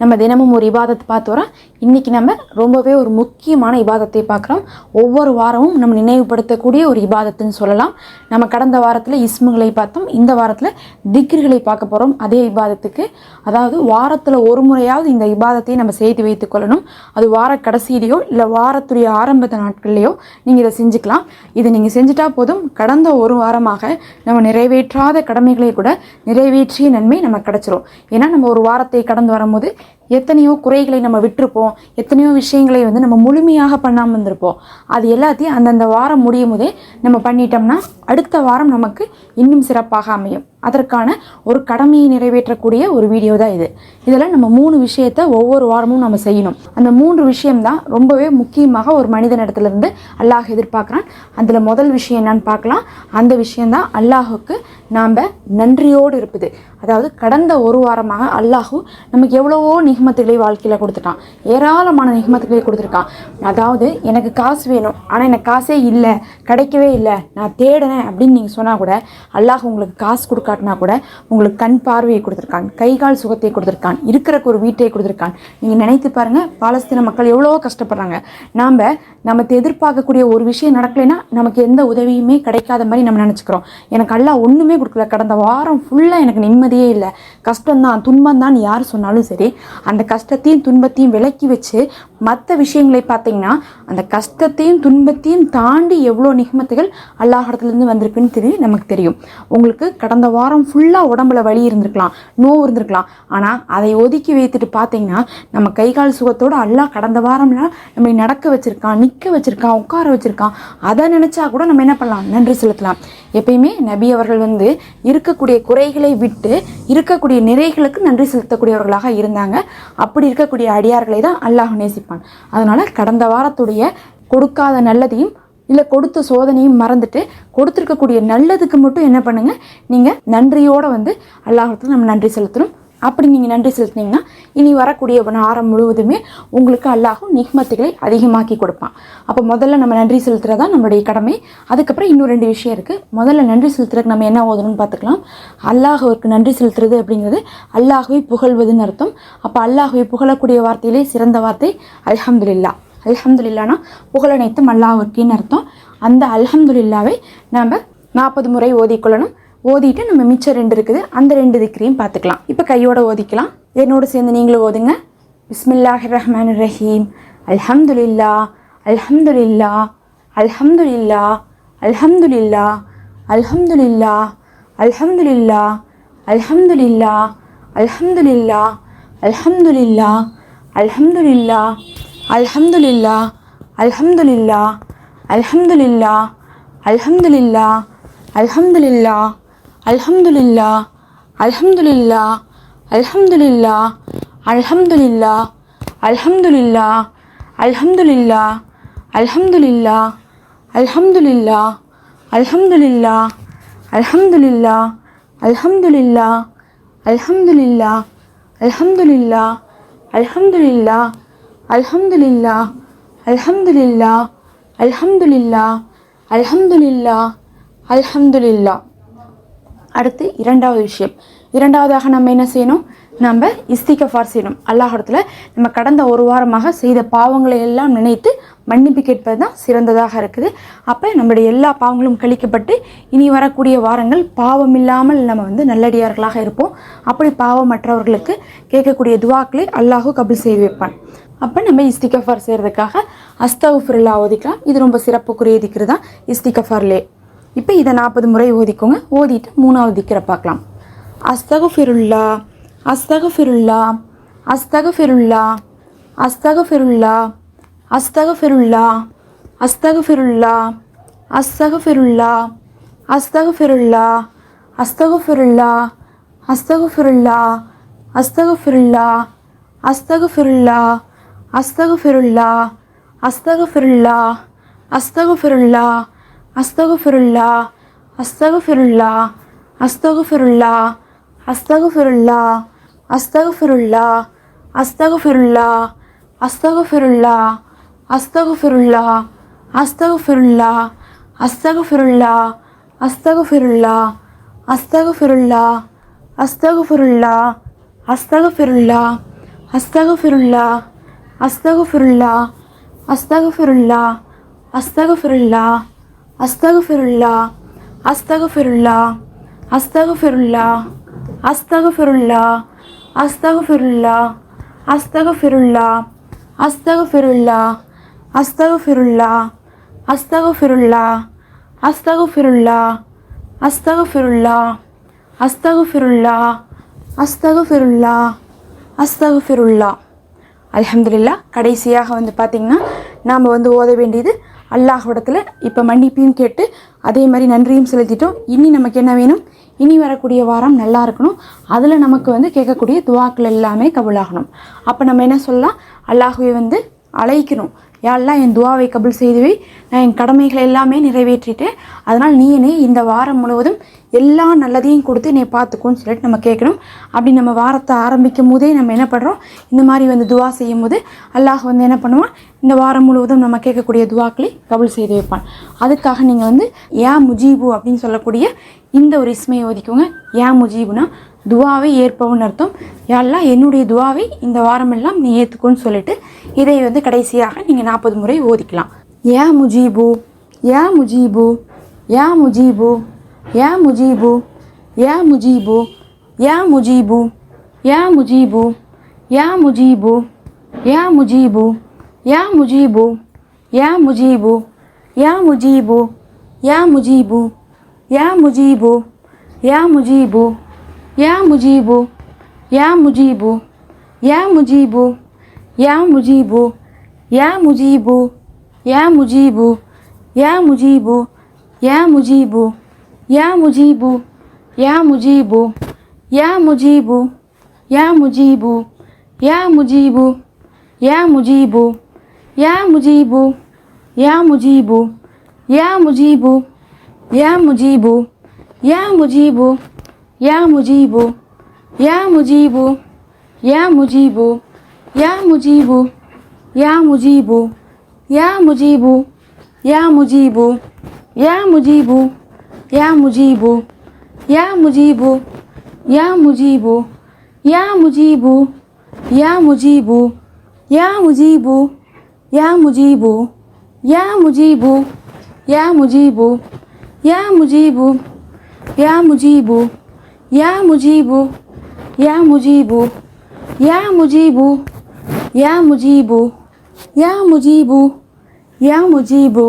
நம்ம தினமும் ஒரு இபாதத்தை பார்த்து வரோம். இன்றைக்கி நம்ம ரொம்பவே ஒரு முக்கியமான இபாதத்தை பார்க்குறோம். ஒவ்வொரு வாரமும் நம்ம நினைவுபடுத்தக்கூடிய ஒரு இபாதத்துன்னு சொல்லலாம். நம்ம கடந்த வாரத்தில் இஸ்முகளை பார்த்தோம். இந்த வாரத்தில் திக்ருகளை பார்க்க போகிறோம் அதே இபாதத்துக்கு. அதாவது வாரத்தில் ஒரு முறையாவது இந்த இபாதத்தை நம்ம செய்து வைத்துக் கொள்ளணும். அது வார கடைசியிலையோ இல்லை வாரத்துடைய ஆரம்பத்த நாட்கள்லையோ நீங்கள் இதை செஞ்சுக்கலாம். இதை நீங்கள் செஞ்சுட்டா போதும். கடந்த ஒரு வாரமாக நம்ம நிறைவேற்றாத கடமைகளை கூட நிறைவேற்றிய நன்மை நமக்கு கிடச்சிரும். ஏன்னா நம்ம ஒரு வாரத்தை கடந்து வரும்போது எத்தனையோ குறைகளை நம்ம விட்டிருப்போம். எத்தனையோ விஷயங்களை வந்து நம்ம முழுமையாக பண்ணாமல் இருந்திருப்போம். அது எல்லாத்தையும் அந்தந்த வாரம் முடியும் போதே நம்ம பண்ணிட்டோம்னா அடுத்த வாரம் நமக்கு இன்னும் சிறப்பாக அமையும். அதற்கான ஒரு கடமையை நிறைவேற்றக்கூடிய ஒரு வீடியோ தான் இது. இதில் நம்ம மூணு விஷயத்த ஒவ்வொரு வாரமும் நம்ம செய்யணும். அந்த மூன்று விஷயம்தான் ரொம்பவே முக்கியமாக ஒரு மனிதனிடத்துலேருந்து அல்லாஹ் எதிர்பார்க்குறான். அதில் முதல் விஷயம் என்னன்னு பார்க்கலாம். அந்த விஷயம்தான் அல்லாஹுக்கு நாம் நன்றியோடு இருப்பது. அதாவது கடந்த ஒரு வாரமாக அல்லாஹு நமக்கு எவ்வளவோ நிகமத்துகளை வாழ்க்கையில் கொடுத்துட்டான். ஏராளமான நிகமத்துகளை கொடுத்துருக்கான். அதாவது எனக்கு காசு வேணும் ஆனால் எனக்கு காசே இல்லை கிடைக்கவே இல்லை நான் தேடினேன் அப்படின்னு நீங்கள் சொன்னால் கூட அல்லாஹ் உங்களுக்கு காசு கொடுக்காட்டினா கூட உங்களுக்கு கண் பார்வையை கொடுத்துருக்கான் கை கால் சுகத்தை கொடுத்துருக்கான் இருக்கிறக்கு ஒரு வீட்டை கொடுத்துருக்கான் நீங்கள் நினைத்து பாருங்கள் பாலஸ்தீன மக்கள் எவ்வளவோ கஷ்டப்படுறாங்க. நாம் நமக்கு எதிர்பார்க்கக்கூடிய ஒரு விஷயம் நடக்கலைன்னா நமக்கு எந்த உதவியுமே கிடைக்காத மாதிரி நம்ம நினச்சிக்கிறோம். எனக்கு எல்லாம் ஒன்றுமே கொடுக்கல. கடந்த வாரம் ஃபுல்லாக எனக்கு நிம்மதியே இல்லை. கஷ்டம்தான் துன்பம் தான் யார் சொன்னாலும் சரி அந்த கஷ்டத்தையும் துன்பத்தையும் விலக்கி வச்சு மற்ற விஷயங்களை பார்த்தீங்கன்னா அந்த கஷ்டத்தையும் துன்பத்தையும் தாண்டி எவ்வளோ நிகமத்துகள் அல்லாஹிடத்துலேருந்து வந்திருக்குன்னு தெரியும் நமக்கு தெரியும். உங்களுக்கு கடந்த வாரம் ஃபுல்லாக உடம்புல வலி இருந்திருக்கலாம் நோவு இருந்திருக்கலாம். ஆனால் அதை ஒதுக்கி வைத்துட்டு பார்த்தீங்கன்னா நம்ம கை கால் சுகத்தோடு அல்லாஹ் கடந்த வாரம்லாம் நம்மை நடக்க வச்சுருக்கான் நிற்க வச்சுருக்கான் உட்கார வச்சுருக்கான். அதை நினச்சா கூட நம்ம என்ன பண்ணலாம்? நன்றி செலுத்தலாம். எப்பயுமே நபி அவர்கள் வந்து இருக்கக்கூடிய குறைகளை விட்டு இருக்கக்கூடிய நிறைகளுக்கு நன்றி செலுத்தக்கூடியவர்களாக இருந்தாங்க. அப்படி இருக்கக்கூடிய அடியார்களை தான் அல்லாஹ் நேசிப்பான். அதனால் கடந்த வாரத்துடைய கொடுக்காத நல்லதையும் இல்லை கொடுத்த சோதனையும் மறந்துட்டு கொடுத்துருக்கக்கூடிய நல்லதுக்கு மட்டும் என்ன பண்ணுங்கள் நீங்கள் நன்றியோடு வந்து அல்லாஹத்துக்கு நம்ம நன்றி செலுத்தணும். அப்படி நீங்கள் நன்றி செலுத்தினீங்கன்னா இனி வரக்கூடிய ஆரம் முழுவதுமே உங்களுக்கு அல்லாஹும் நிஹ்மத்துகளை அதிகமாக்கி கொடுப்பான். அப்போ முதல்ல நம்ம நன்றி செலுத்துறதா நம்மளுடைய கடமை. அதுக்கப்புறம் இன்னும் ரெண்டு விஷயம் இருக்குது முதல்ல நன்றி செலுத்துறதுக்கு நம்ம என்ன ஓதணும்னு பார்த்துக்கலாம். அல்லாஹுவிற்கு நன்றி செலுத்துறது அப்படிங்கிறது அல்லாஹுவை புகழ்வதுன்னு அர்த்தம். அப்போ அல்லாஹுவை புகழக்கூடிய வார்த்தையிலே சிறந்த வார்த்தை அலமதுல்லா அல்ஹம்துலில்லானா புகழனைத்தும் அல்லாஹ்விற்கின்னு அர்த்தம். அந்த அல்ஹம்துலில்லாவை நாம் நாற்பது முறை ஓதிக்கொள்ளணும். ஓதிட்டு நம்ம மிச்சம் ரெண்டு இருக்குது. அந்த ரெண்டு திக்ரையும் பார்த்துக்கலாம். இப்போ கையோட ஓதிக்கலாம். என்னோட சேர்ந்து நீங்களும் ஓதுங்க. பிஸ்மில்லாஹ் ரஹ்மான் ரஹீம் அல்ஹம்துலில்லா அல்ஹம்துலில்லா அல்ஹம்துலில்லா அல்ஹம்துலில்லா அல்ஹம்துலில்லா அல்ஹம்துலில்லா அல்ஹம்துலில்லா அல்ஹம்துலில்லா அல்ஹம்துலில்லா அல்ஹம்துலில்லா. 알함두릴라 알함두릴라 알함두릴라 알함두릴라 알함두릴라 알함두릴라 알함두릴라 알함두릴라 알함두릴라 알함두릴라 알함두릴라 알함두릴라 알함두릴라 알함두릴라 알함두릴라 알함두릴라 알함두릴라 알함두릴라 알함두릴라 அல்ஹம்துலில்லா அல்ஹம்துலில்லா அல்ஹம்துலில்லா அல்ஹம்துலில்லா அல்ஹம்துலில்லா அடுத்து இரண்டாவது விஷயம். இரண்டாவதாக நம்ம என்ன செய்யணும்? நம்ம இஸ்திகஃபார் செய்யணும். அல்லாஹிடத்தில் நம்ம கடந்த ஒரு வாரமாக செய்த பாவங்களை எல்லாம் நினைத்து மன்னிப்பு கேட்பது தான் சிறந்ததாக இருக்குது. அப்போ நம்முடைய எல்லா பாவங்களும் கழிக்கப்பட்டு இனி வரக்கூடிய வாரங்கள் பாவம் இல்லாமல் நம்ம வந்து நல்லடியார்களாக இருப்போம். அப்படி பாவமற்றவர்களுக்கு கேட்கக்கூடிய துவாக்களை அல்லாஹு கபில் செய்து வைப்பான். அப்போ நம்ம இஸ்திகஃபார் செய்கிறதுக்காக அஸ்தகுஃபுரில்லா ஓதிக்கலாம் இது ரொம்ப சிறப்புக்குரிய திக்கிறது தான் இஸ்திகஃபார்லே இப்போ இதை நாற்பது முறை ஓதிக்கோங்க ஓதிட்டு மூணாவது திக்கிற பார்க்கலாம் அஸ்தகுஃபிருல்லா அஸ்தகுஃபிருல்லா அஸ்தகுஃபிருல்லா அஸ்தகுஃபிருல்லா அஸ்தகுஃபிருல்லா அஸ்தகுஃபிருல்லா அஸ்தகுஃபிருல்லா அஸ்தகுஃபிருல்லா அஸ்தகுஃபிருல்லா அஸ்தகுஃபிருல்லா அஸ்தகுஃபிருல்லா அஸ்தகுஃபிருல்லா அஸ்தகுஃபிருல்லா அஸ்தகுஃபிருல்லா அஸ்தகுஃபிருல்லா அஸ்தகுஃபிருல்லா அஸ்தகுஃபிருல்லா அஸ்தகுஃபிருல்லா அஸ்தகுஃபிருல்லா அஸ்தகுஃபிருல்லா அஸ்தகுஃபிருல்லா அஸ்தகுஃபிருல்லா அஸ்தகுஃபிருல்லா அஸ்தகுஃபிருல்லா அஸ்தகுஃபிருல்லா அஸ்தகுஃபிருல்லா அஸ்தகுஃபிருல்லா அஸ்தகுஃபிருல்லா அஸ்தகுஃபிருல்லா அஸ்தகுஃபிருல்லா அஸ்தகுஃபிருல்லா அஸ்தகுஃபிருல்லா அஸ்தகுஃபிருல்லா அஸ்தகுஃபிருல்லா அஸ்தகுஃபிருல்லா அஸ்தகுஃபிருல்லா அஸ்தகுஃபிருல்லா அஸ்தகுஃபிருல்லா அஸ்தகுஃபிருல்லா அஸ்தகுஃபிருல்லா அஸ்தகுஃபிருல்லா அஸ்தகுஃபிருல்லா அஸ்தகுஃபிருல்லா அஸ்தகுஃபிருல்லா அஸ்தகுஃபிருல்லா அஸ்தகுஃபிருல்லா அஸ்தகுஃபிருல்லா அலமதுல்லா கடைசியாக வந்து பார்த்திங்கன்னா நாம் வந்து ஓத வேண்டியது அல்லாஹ்விடத்தில் இப்போ மன்னிப்பையும் கேட்டு அதே மாதிரி நன்றியும் செலுத்திட்டோம். இனி நமக்கு என்ன வேணும்? இனி வரக்கூடிய வாரம் நல்லா இருக்கணும். அதில் நமக்கு வந்து கேட்கக்கூடிய துவாக்கள் எல்லாமே கபுலாகணும். அப்போ நம்ம என்ன சொல்லலாம்? அல்லாஹுவை வந்து அழைக்கணும். யாரெல்லாம் என் துவாவை கபுல் செய்துவை நான் என் கடமைகளை எல்லாமே நிறைவேற்றிட்டேன் அதனால் நீ என்னை இந்த வாரம் முழுவதும் எல்லா நல்லதையும் கொடுத்து என்னை பார்த்துக்கோன்னு சொல்லிட்டு நம்ம கேட்கணும். அப்படி நம்ம வாரத்தை ஆரம்பிக்கும் போதே நம்ம என்ன பண்ணுறோம் இந்த மாதிரி வந்து துவா செய்யும் போது அல்லாஹ் வந்து என்ன பண்ணுவான்? இந்த வாரம் முழுவதும் நம்ம கேட்கக்கூடிய துவாக்களை கபுல் செய்து வைப்பான். அதுக்காக நீங்கள் வந்து ஏன் முஜீபு அப்படின்னு சொல்லக்கூடிய இந்த ஒரு இஸ்மையை ஓதிக்கோங்க ஏன் முஜீபுனா துவாவை ஏற்பவன் அர்த்தம் யாரெல்லாம் என்னுடைய துவாவை இந்த வாரமெல்லாம் நீ ஏற்றுக்கோன்னு சொல்லிட்டு இதை வந்து கடைசியாக நீங்கள் நாற்பது முறை ஓதிக்கலாம் யா முஜீபு யா முஜீபு யா முஜீபு யா முஜீபு யா முஜீபு யா முஜீபு யா முஜீபு யா முஜீபு யா முஜீபு யா முஜீபு யா முஜீபு யா முஜீபு யா முஜீபு யா முஜீபு யா முஜீபு யா முஜீபு யா முஜீபு யா முஜீபு யா முஜீபு யா முஜீபு யா முஜீபு யா முஜீபு யா முஜீபு யா முஜீபு யா முஜீபு யா முஜீபு யா முஜீபு யா முஜீபு யா முஜீபு யா முஜீபு யா முஜீபு யா முஜீபு யா முஜீபு யா முஜீபு யா முஜீபு யா முஜீபு யா முஜீபு யா முஜீபு யா முஜீபு யா முஜீபு யா முஜீபு யா முஜீபு யா முஜீபு யா முஜீபு யா முஜீபு யா முஜீபு யா முஜீபு யா முஜீபு யா முஜீபு யா முஜீபு யா முஜீபு யா முஜீபு யா முஜீபு யா முஜீபு யா முஜீபு யா முஜீபு யா முஜீபு யா முஜீபு யா முஜீபு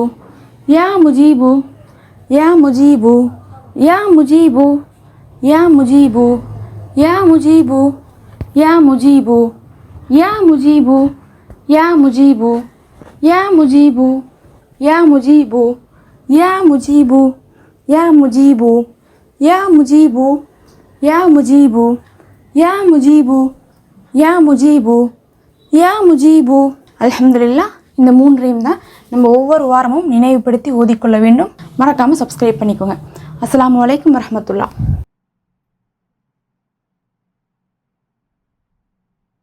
யா முஜீபு யா முஜீபு யா முஜீபு யா முஜீபு யா முஜீபு யா முஜீபு யா முஜீபு யா முஜீபு யா முஜீபு யா முஜீபு யா முஜீபு யா முஜீபு யா முஜீபு யா முஜீபு யா முஜீபு யா முஜீபு யா முஜீபு. அலமதுல்லா இந்த மூன்றையும் தான் நம்ம ஒவ்வொரு வாரமும் நினைவுபடுத்தி ஓதிக்கொள்ள வேண்டும். மறக்காமல் சப்ஸ்கிரைப் பண்ணிக்கோங்க. அஸ்ஸலாமு வலைக்கம் வரமத்துல்லா